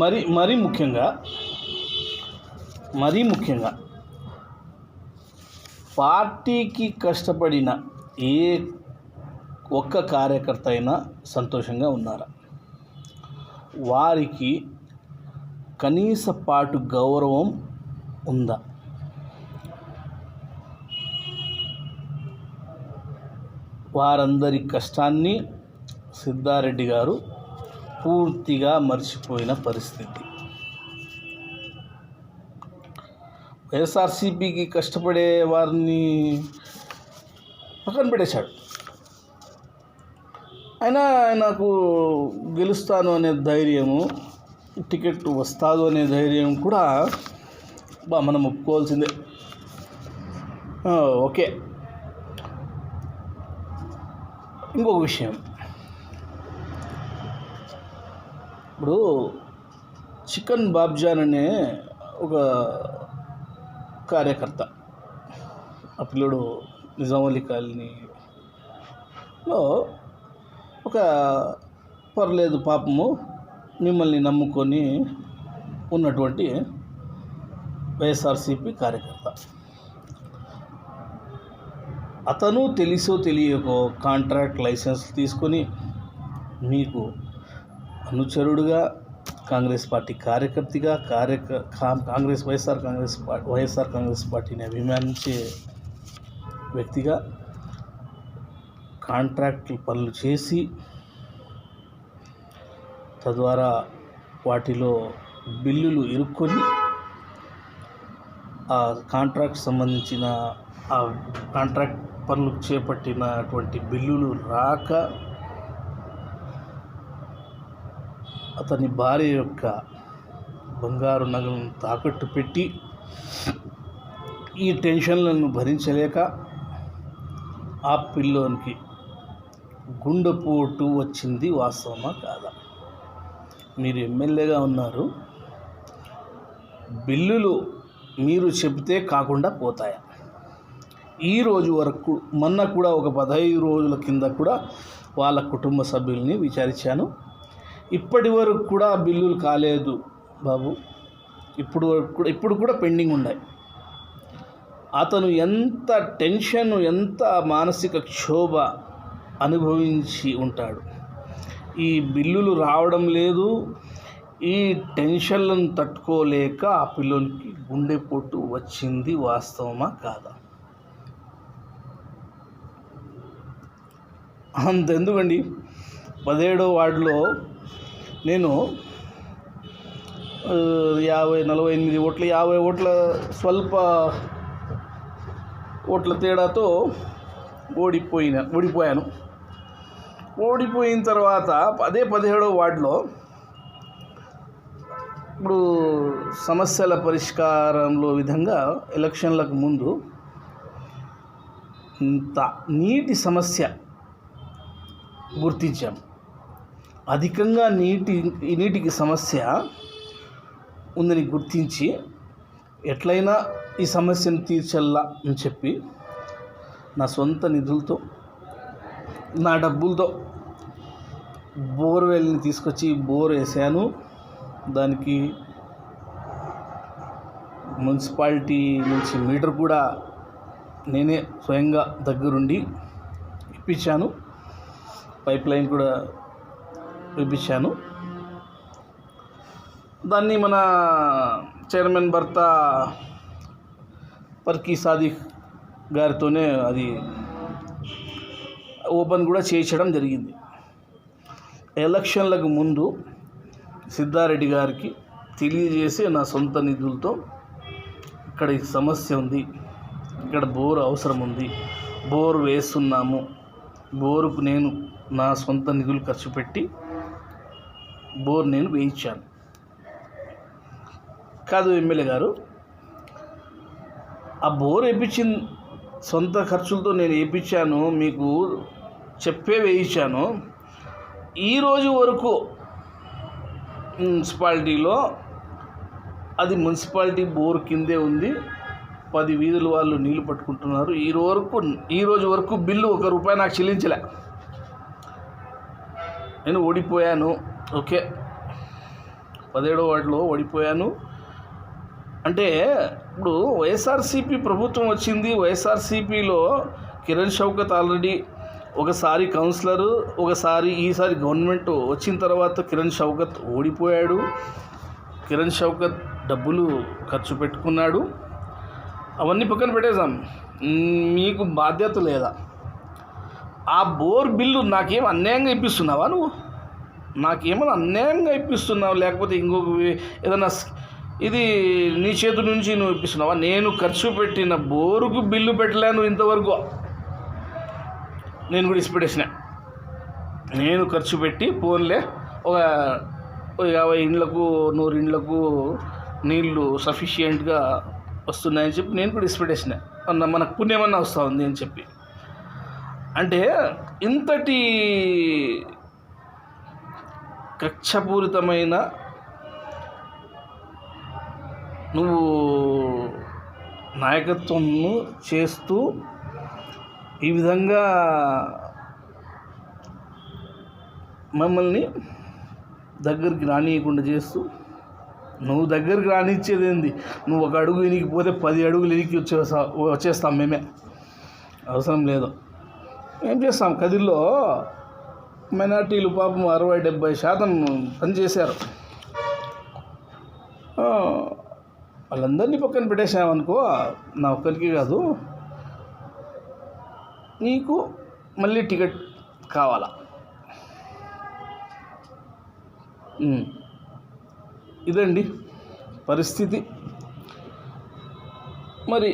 మరి మరీ ముఖ్యంగా మరీ ముఖ్యంగా పార్టీకి కష్టపడిన ఏ ఒక్క కార్యకర్త అయినా సంతోషంగా ఉన్నారా? వారికి కనీస పాటు గౌరవం ఉందా? వారందరి కష్టాన్ని సిద్ధారెడ్డి గారు పూర్తిగా మర్చిపోయిన పరిస్థితి. వైఎస్ఆర్సీపీకి కష్టపడే వారిని పక్కన పెట్టేశాడు. అయినా నాకు గెలుస్తాను అనే ధైర్యము టికెట్ వస్తాదు అనే ధైర్యం కూడా బా మనం ఒప్పుకోవాల్సిందే. ఓకే. ఇంకొక విషయం. ఇప్పుడు చికెన్ బాబ్జాన్ అనే ఒక కార్యకర్త. ఆ పిల్లడు నిజామలీ కాలనీలో ఒక పర్లేదు పాపము మిమ్మల్ని నమ్ముకొని ఉన్నటువంటి వైఎస్ఆర్సీపీ కార్యకర్త. అతను తెలిసో తెలియకో కాంట్రాక్ట్ లైసెన్స్ తీసుకొని మీకు అనుచరుడుగా కాంగ్రెస్ పార్టీ కార్యకర్తగా కార్యక Congress YSR Congress party YSR Congress పార్టీని అభిమానించే వ్యక్తిగా కాంట్రాక్ట్ పనులు చేసి తద్వారా వాటిలో బిల్లులు ఇరుక్కొని ఆ కాంట్రాక్ట్ సంబంధించిన ఆ కాంట్రాక్ట్ పనులు చేపట్టినటువంటి బిల్లులు రాక అతని భార్య యొక్క బంగారు నగలను తాకట్టు పెట్టి ఈ టెన్షన్లను భరించలేక ఆ పిల్లోనికి గుండెపోటు వచ్చింది వాస్తవమా కాదా? మీరు ఎమ్మెల్యేగా ఉన్నారు. బిల్లులు మీరు చెబితే కాకుండా పోతాయా? ఈ రోజు వరకు మొన్న కూడా ఒక పదహైదు రోజుల కింద కూడా వాళ్ళ కుటుంబ సభ్యుల్ని విచారించాను. ఇప్పటి వరకు కూడా బిల్లులు కాలేదు బాబు. ఇప్పుడు వరకు కూడా ఇప్పుడు కూడా పెండింగ్ ఉన్నాయి. అతను ఎంత టెన్షన్ ఎంత మానసిక క్షోభ అనుభవించి ఉంటాడు. ఈ బిల్లులు రావడం లేదు ఈ టెన్షన్లను తట్టుకోలేక ఆ పిల్లలకి గుండెపోటు వచ్చింది వాస్తవమా కాదా? అంతెందుకండి. పదిహేడో వార్డులో నేను యాభై నలభై ఎనిమిది ఓట్ల యాభై ఓట్ల స్వల్ప ఓట్ల తేడాతో ఓడిపోయిన ఓడిపోయాను. ఓడిపోయిన తర్వాత అదే పదిహేడో వార్డులో ఇప్పుడు సమస్యల పరిష్కారంలో విధంగా ఎలక్షన్లకు ముందు ఇంత నీటి సమస్య గుర్తించాం. అధికంగా నీటి ఈ నీటికి సమస్య ఉందని గుర్తించి ఎట్లయినా ఈ సమస్యను తీర్చల్లా అని చెప్పి నా సొంత నిధులతో నా డబ్బులతో బోర్వెల్ని తీసుకొచ్చి బోర్ వేసాను. దానికి మున్సిపాలిటీ నుంచి మీటర్ కూడా నేనే స్వయంగా దగ్గరుండి ఇప్పించాను. పైప్ లైన్ కూడా పిలిపించాను. దాన్ని మన చైర్మన్ భర్త పర్కీ సాదిక్ గారితోనే అది ఓపెన్ కూడా చేయించడం జరిగింది. ఎలక్షన్లకు ముందు సిద్ధారెడ్డి గారికి తెలియజేసి నా సొంత నిధులతో ఇక్కడ సమస్య ఉంది ఇక్కడ బోర్ అవసరం ఉంది బోర్ వేస్తున్నాము బోరుకు నేను నా సొంత నిధులు ఖర్చు పెట్టి బోర్ నేను వేయించాను. కాదు ఎమ్మెల్యే గారు ఆ బోర్ వేయించిన సొంత ఖర్చులతో నేను వేయించాను మీకు చెప్పే వేయించాను. ఈరోజు వరకు మున్సిపాలిటీలో అది మున్సిపాలిటీ బోర్ కిందే ఉంది. పది వీధుల వాళ్ళు నీళ్ళు పట్టుకుంటున్నారు. ఈ వరకు ఈ రోజు వరకు బిల్లు ఒక రూపాయి నాకు చెల్లించలే. నేను ఓడిపోయాను. ఓకే. పదిహేడో వాటిలో ఓడిపోయాను. అంటే ఇప్పుడు వైఎస్ఆర్సీపీ ప్రభుత్వం వచ్చింది. వైఎస్ఆర్సీపీలో కిరణ్ షౌకత్ ఆల్రెడీ ఒకసారి కౌన్సిలరు ఒకసారి ఈసారి గవర్నమెంట్ వచ్చిన తర్వాత కిరణ్ షౌకత్ ఓడిపోయాడు. కిరణ్ షౌకత్ డబ్బులు ఖర్చు పెట్టుకున్నాడు. అవన్నీ పక్కన పెట్టేశాం మీకు బాధ్యత లేదా? ఆ బోర్ బిల్లు నాకేం అన్యాయంగా ఇప్పిస్తున్నావా నువ్వు? నాకేమైనా అన్యాయంగా ఇప్పిస్తున్నావు? లేకపోతే ఇంకొక ఏదైనా ఇది నీ చేతి నుంచి నువ్వు ఇప్పిస్తున్నావా? నేను ఖర్చు పెట్టిన బోరుకు బిల్లు పెట్టలేను ఇంతవరకు. నేను కూడా ఇసిపెట్టేసిన నేను ఖర్చు పెట్టి ఫోన్లే ఒక యాభై ఇండ్లకు నూరు ఇండ్లకు నీళ్ళు సఫిషియెంట్గా వస్తున్నాయని చెప్పి నేను కూడా ఇసిపెట్టేసిన అన్న మనకు పుణ్యమన్నా వస్తూ ఉంది అని చెప్పి. అంటే ఇంతటి కక్షపూరితమైన నువ్వు నాయకత్వంను చేస్తూ ఈ విధంగా మమ్మల్ని దగ్గరికి రానియకుండా చేస్తూ నువ్వు దగ్గరికి రానిచ్చేది ఏంది? నువ్వు ఒక అడుగు ఇనికిపోతే పది అడుగులు ఇనికి వచ్చేసా వచ్చేస్తాం మేమే. అవసరం లేదు. ఏం చేస్తాం? కదిల్లో మైనార్టీలు పాపం అరవై డెబ్బై శాతం పనిచేశారు. వాళ్ళందరినీ పక్కన పెట్టేసామనుకో నా ఒక్కరికి కాదు నీకు మళ్ళీ టికెట్ కావాలా? ఇదండి పరిస్థితి. మరి